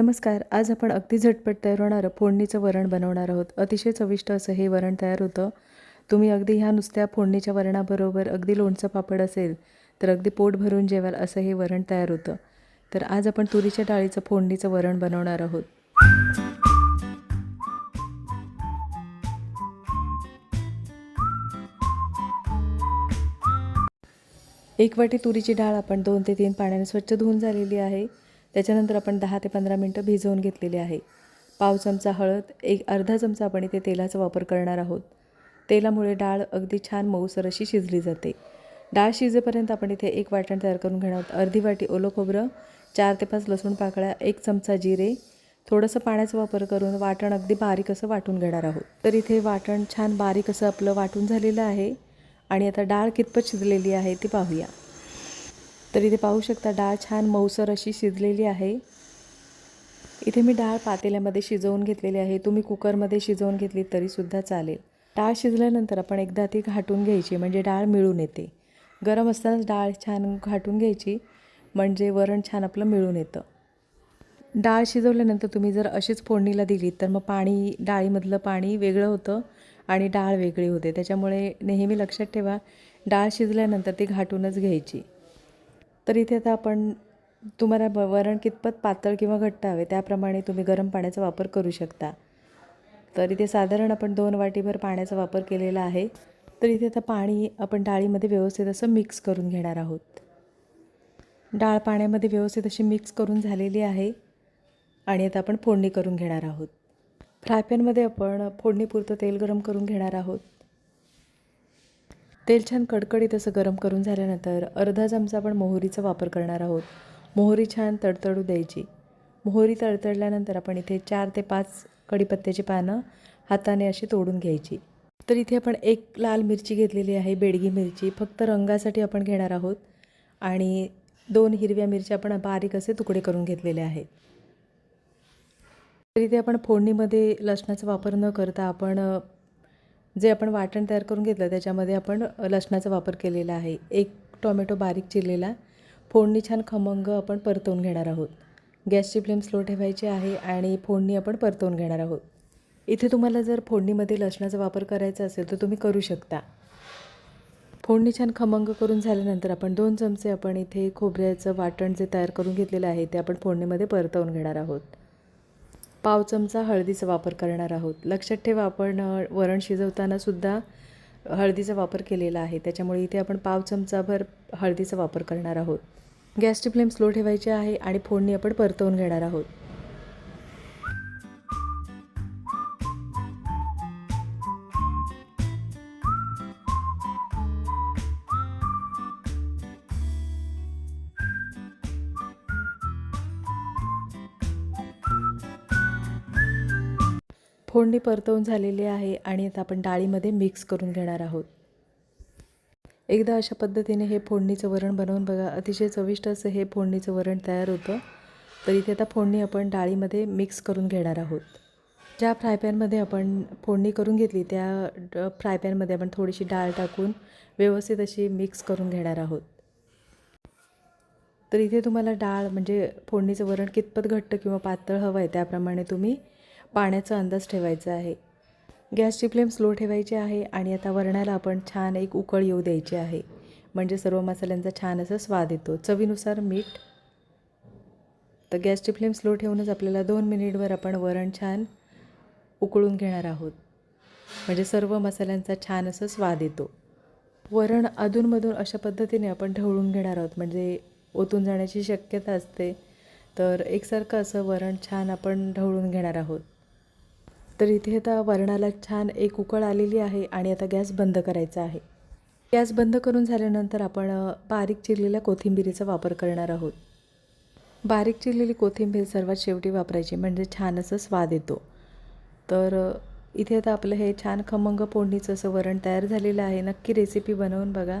नमस्कार आज आपण अगदी झटपट तयार होणारं फोडणीचं वरण बनवणार आहोत. अतिशय चविष्ट असं हे वरण तयार होतं. तुम्ही अगदी ह्या नुसत्या फोडणीच्या वरणाबरोबर अगदी लोणचं पापड असेल तर अगदी पोट भरून जेवाल असं हे वरण तयार होतं. तर आज आपण तुरीच्या डाळीचं फोडणीचं वरण बनवणार आहोत. एक वाटी तुरीची डाळ आपण दोन ते तीन पाण्याने स्वच्छ धुवून झालेली आहे. त्याच्यानंतर आपण दहा ते पंधरा मिनटं भिजवून घेतलेली आहे. पाव चमचा हळद एक अर्धा चमचा आपण इथे तेलाचा वापर करणार आहोत. तेलामुळे डाळ अगदी छान मऊसर अशी शिजली जाते. डाळ शिजेपर्यंत आपण इथे एक वाटण तयार करून घेणार आहोत. अर्धी वाटी ओलं खोबरं चार ते पाच लसूण पाकळ्या एक चमचा जिरे थोडंसं पाण्याचा वापर करून वाटण अगदी बारीक असं वाटून घेणार आहोत. तर इथे वाटण छान बारीक असं आपलं वाटून झालेलं आहे. आणि आता डाळ कितपत शिजलेली आहे ती पाहूया. तर इथे पाहू शकता डाळ छान मऊसर अशी शिजलेली आहे. इथे मी डाळ पातेल्यामध्ये शिजवून घेतलेली आहे. तुम्ही कुकरमध्ये शिजवून घेतली तरीसुद्धा चालेल. डाळ शिजल्यानंतर आपण एकदा ती घाटून घ्यायची म्हणजे डाळ मिळून येते. गरम असतानाच डाळ छान घाटून घ्यायची म्हणजे वरण छान आपलं मिळून येतं. डाळ शिजवल्यानंतर तुम्ही जर अशीच फोडणीला दिली तर मग पाणी डाळीमधलं पाणी वेगळं होतं आणि डाळ वेगळी होते. त्याच्यामुळे नेहमी लक्षात ठेवा डाळ शिजल्यानंतर ती घाटूनच घ्यायची. तर इथे आता आपण तुम्हाला ब वरण कितपत पातळ किंवा घट्ट हवे त्याप्रमाणे तुम्ही गरम पाण्याचा वापर करू शकता. तर इथे साधारण आपण दोन वाटीभर पाण्याचा वापर केलेला आहे. तर इथे आता पाणी आपण डाळीमध्ये व्यवस्थित असं मिक्स करून घेणार आहोत. डाळ पाण्यामध्ये व्यवस्थित अशी मिक्स करून झालेली आहे आणि आता आपण फोडणी करून घेणार आहोत. फ्रायपॅनमध्ये आपण फोडणीपुरतं तेल गरम करून घेणार आहोत. तेल छान कडकडीत असं गरम करून झाल्यानंतर अर्धा चमचा आपण मोहरीचा वापर करणार आहोत. मोहरी छान तडतडू द्यायची. मोहरी तडतडल्यानंतर आपण इथे चार ते पाच कढीपत्त्याची पानं हाताने अशी तोडून घ्यायची. तर इथे आपण एक लाल मिरची घेतलेली आहे बेडगी मिरची. फक्त रंगासाठी आपण घेणार आहोत आणि दोन हिरव्या मिरच्या आपण बारीक असे तुकडे करून घेतलेले आहेत. तर इथे आपण फोडणीमध्ये लसणाचा वापर न करता आपण जे आपण वाटण तयार करून घेतलं त्याच्यामध्ये आपण लसणाचा वापर केलेला आहे. एक टोमॅटो बारीक चिरलेला. फोडणी छान खमंग आपण परतवून घेणार आहोत. गॅसची फ्लेम स्लो ठेवायची आहे आणि फोडणी आपण परतवून घेणार आहोत. इथे तुम्हाला जर फोडणीमध्ये लसणाचा वापर करायचा असेल तर तुम्ही करू शकता. फोडणी छान खमंग करून झाल्यानंतर आपण दोन चमचे आपण इथे खोबऱ्याचं वाटण जे तयार करून घेतलेलं आहे ते आपण फोडणीमध्ये परतवून घेणार आहोत. पाव चमचा हळदीचा वापर करणार आहोत. लक्षात ठेवा आपण वरण शिजवताना सुद्धा हळदीचा वापर केलेला आहे. त्याच्यामुळे इथे आपण पाव चमचाभर हळदीचा वापर करणार आहोत. गॅसची फ्लेम स्लो ठेवायची आहे आणि फोडणी आपण परतवून घेणार आहोत. फोडणी परतवून झालेली आहे आणि आता आपण डाळीमध्ये मिक्स करून घेणार आहोत. एकदा अशा पद्धतीने हे फोडणीचं वरण बनवून बघा. अतिशय चविष्ट असं हे फोडणीचं वरण तयार होतं. तर इथे आता फोडणी आपण डाळीमध्ये मिक्स करून घेणार आहोत. ज्या फ्रायपॅनमध्ये आपण फोडणी करून घेतली त्या फ्रायपॅनमध्ये आपण थोडीशी डाळ टाकून व्यवस्थित अशी मिक्स करून घेणार आहोत. तर इथे तुम्हाला डाळ म्हणजे फोडणीचं वरण कितपत घट्ट किंवा पातळ हवं आहे त्याप्रमाणे तुम्ही पाण्याचा अंदाज ठेवायचा आहे. गॅसची फ्लेम स्लो ठेवायची आहे आणि आता वरणाला आपण छान एक उकळ येऊ द्यायची आहे. म्हणजे सर्व मसाल्यांचा छान असा स्वाद येतो. चवीनुसार मीठ. तर गॅसची फ्लेम स्लो ठेवूनच आपल्याला दोन मिनिटवर आपण वरण छान उकळून घेणार आहोत. म्हणजे सर्व मसाल्यांचा छान असं स्वाद येतो. वरण अधूनमधून अशा पद्धतीने आपण ढवळून घेणार आहोत. म्हणजे ओतून जाण्याची शक्यता असते. तर एकसारखं असं वरण छान आपण ढवळून घेणार आहोत. तर इथे आता वरणाला छान एक उकळ आलेली आहे आणि आता गॅस बंद करायचा आहे. गॅस बंद करून झाल्यानंतर आपण बारीक चिरलेल्या कोथिंबिरीचा वापर करणार आहोत. बारीक चिरलेली कोथिंबीर सर्वात शेवटी वापरायची म्हणजे छान असं स्वाद येतो. तर इथे आता आपलं हे छान खमंग फोडणीचं असं वरण तयार झालेलं आहे. नक्की रेसिपी बनवून बघा.